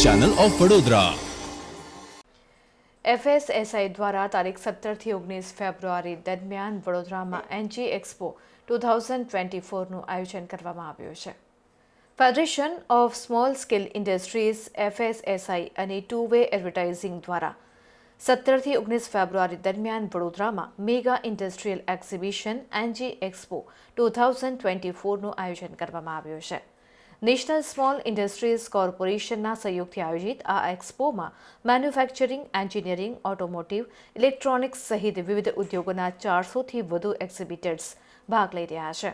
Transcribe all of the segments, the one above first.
Channel of Vadodara. FSSI દ્વારા તારીખ સત્તરથી ઓગણીસ ફેબ્રુઆરી દરમિયાન વડોદરામાં NG expo two thousand twenty ફોરનું આયોજન કરવામાં આવ્યું છે. Federation of small scale industries FSSI અને ટુ વે એડવર્ટાઇઝિંગ દ્વારા સત્તરથી ઓગણીસ ફેબ્રુઆરી દરમિયાન વડોદરામાં mega industrial exhibition NG expo two thousand twenty ફોરનું આયોજન કરવામાં આવ્યું છે. નેશનલ સ્મોલ ઇન્ડસ્ટ્રીઝ કોર્પોરેશનના સહયોગથી આયોજિત આ એક્સપોમાં મેન્યુફેક્ચરિંગ, એન્જિનિયરિંગ, ઓટોમોટિવ, ઇલેક્ટ્રોનિક્સ સહિત વિવિધ ઉદ્યોગોના ચારસોથી વધુ એક્ઝિબિટર્સ ભાગ લઈ રહ્યા છે.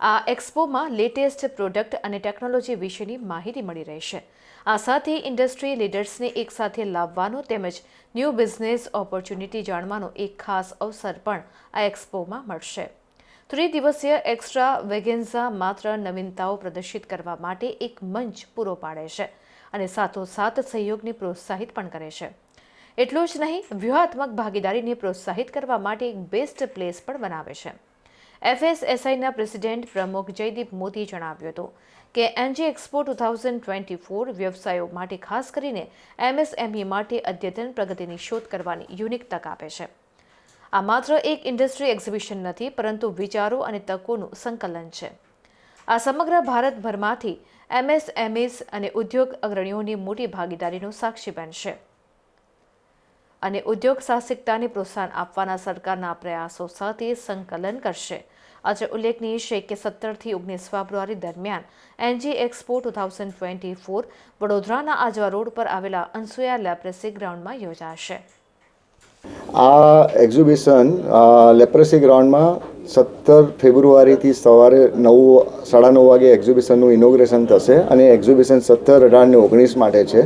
આ એક્સપોમાં લેટેસ્ટ પ્રોડક્ટ અને ટેકનોલોજી વિશેની માહિતી મળી રહેશે આ સાથે ઇન્ડસ્ટ્રી લીડર્સને એકસાથે લાવવાનો તેમજ ન્યૂ બિઝનેસ ઓપોર્ચ્યુનિટી જાણવાનો એક ખાસ અવસર પણ આ એક્સપોમાં મળશે. ત્રિદિવસીય એક્સ્ટ્રા વેગેન્ઝા માત્ર નવીનતાઓ પ્રદર્શિત કરવા માટે એક મંચ પૂરો પાડે છે અને સાથોસાથ સહયોગને પ્રોત્સાહિત પણ કરે છે. એટલું જ નહીં, વ્યૂહાત્મક ભાગીદારીને પ્રોત્સાહિત કરવા માટે એક બેસ્ટ પ્લેસ પણ બનાવે છે. એફએસએસઆઈના પ્રેસિડેન્ટ પ્રમુખ જયદીપ મોદીએ જણાવ્યું હતું કે NG expo two thousand twenty four વ્યવસાયો માટે ખાસ કરીને એમએસએમઈ માટે અદ્યતન પ્રગતિની શોધ કરવાની યુનિક તક આપે છે. આ માત્ર એક ઇન્ડસ્ટ્રી એક્ઝિબિશન નથી, પરંતુ વિચારો અને તકોનું સંકલન છે. આ સમગ્ર ભારતભરમાંથી એમએસએમએસ અને ઉદ્યોગ અગ્રણીઓની મોટી ભાગીદારીનો સાક્ષી બનશે. અને ઉદ્યોગ સાહસિકતાને પ્રોત્સાહન આપવાના સરકારના પ્રયાસો સાથે સંકલન કરશે. આજે ઉલ્લેખનીય છે કે સત્તરથી ઓગણીસ ફેબ્રુઆરી દરમિયાન NG expo two thousand twenty four વડોદરાના આજવા રોડ પર આવેલા અનસુયા લેપ્રેસી ગ્રાઉન્ડમાં યોજાશે. આ એક્ઝિબિશન લેપ્રસી ગ્રાઉન્ડમાં સત્તર ફેબ્રુઆરીથી સવારે નવ, સાડા નવ વાગે એક્ઝિબિશનનું ઇનોગ્રેશન થશે અને એક્ઝિબિશન સત્તર અઢાર ને ઓગણીસ માટે છે.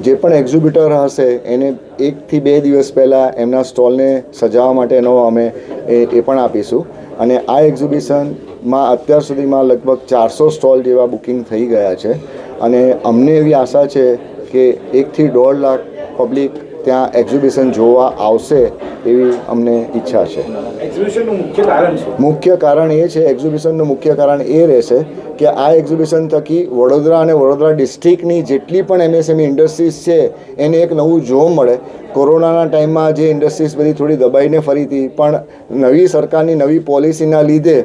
જે પણ એક્ઝિબિટર હશે, એને એકથી બે દિવસ પહેલાં એમના સ્ટોલને સજાવવા માટેનો અમે એ એ પણ આપીશું. અને આ એક્ઝિબિશનમાં અત્યાર સુધીમાં લગભગ ચારસો સ્ટોલ જેવા બુકિંગ થઈ ગયા છે. અને અમને એવી આશા છે કે એકથી દોઢ લાખ પબ્લિક ત્યાં એક્ઝિબિશન જોવા આવશે એવી અમને ઈચ્છા છે. મુખ્ય કારણ એ છે એક્ઝિબિશનનું મુખ્ય કારણ એ રહેશે કે આ એક્ઝિબિશન થકી વડોદરા અને વડોદરા ડિસ્ટ્રિક્ટની જેટલી પણ એમએસએમઈ ઇન્ડસ્ટ્રીઝ છે એને એક નવું જોવા મળે. કોરોનાના ટાઈમમાં જે ઇન્ડસ્ટ્રીઝ બધી થોડી દબાઈને ફરી હતી પણ નવી સરકારની નવી પોલિસીના લીધે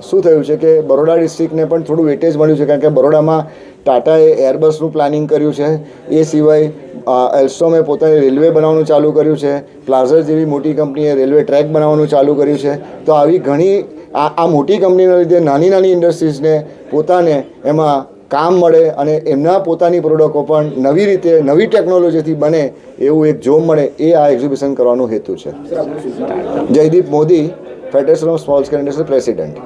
શું થયું છે કે બરોડા ડિસ્ટ્રિક્ટને પણ થોડું વેટેજ મળ્યું છે કારણ કે બરોડામાં ટાટાએ એરબસનું પ્લાનિંગ કર્યું છે. એ સિવાય એલ્સોમે પોતાની રેલવે બનાવવાનું ચાલુ કર્યું છે. પ્લાઝર જેવી મોટી કંપનીએ રેલવે ટ્રેક બનાવવાનું ચાલુ કર્યું છે. તો આવી ઘણી, આ આ મોટી કંપનીના લીધે નાની નાની ઇન્ડસ્ટ્રીઝને પોતાને એમાં કામ મળે અને એમના પોતાની પ્રોડક્ટો પણ નવી રીતે, નવી ટેકનોલોજીથી બને એવું એક જોબ મળે એ આ એક્ઝિબિશન કરવાનો હેતુ છે. Jaydeep Modi federation of small scale industry president.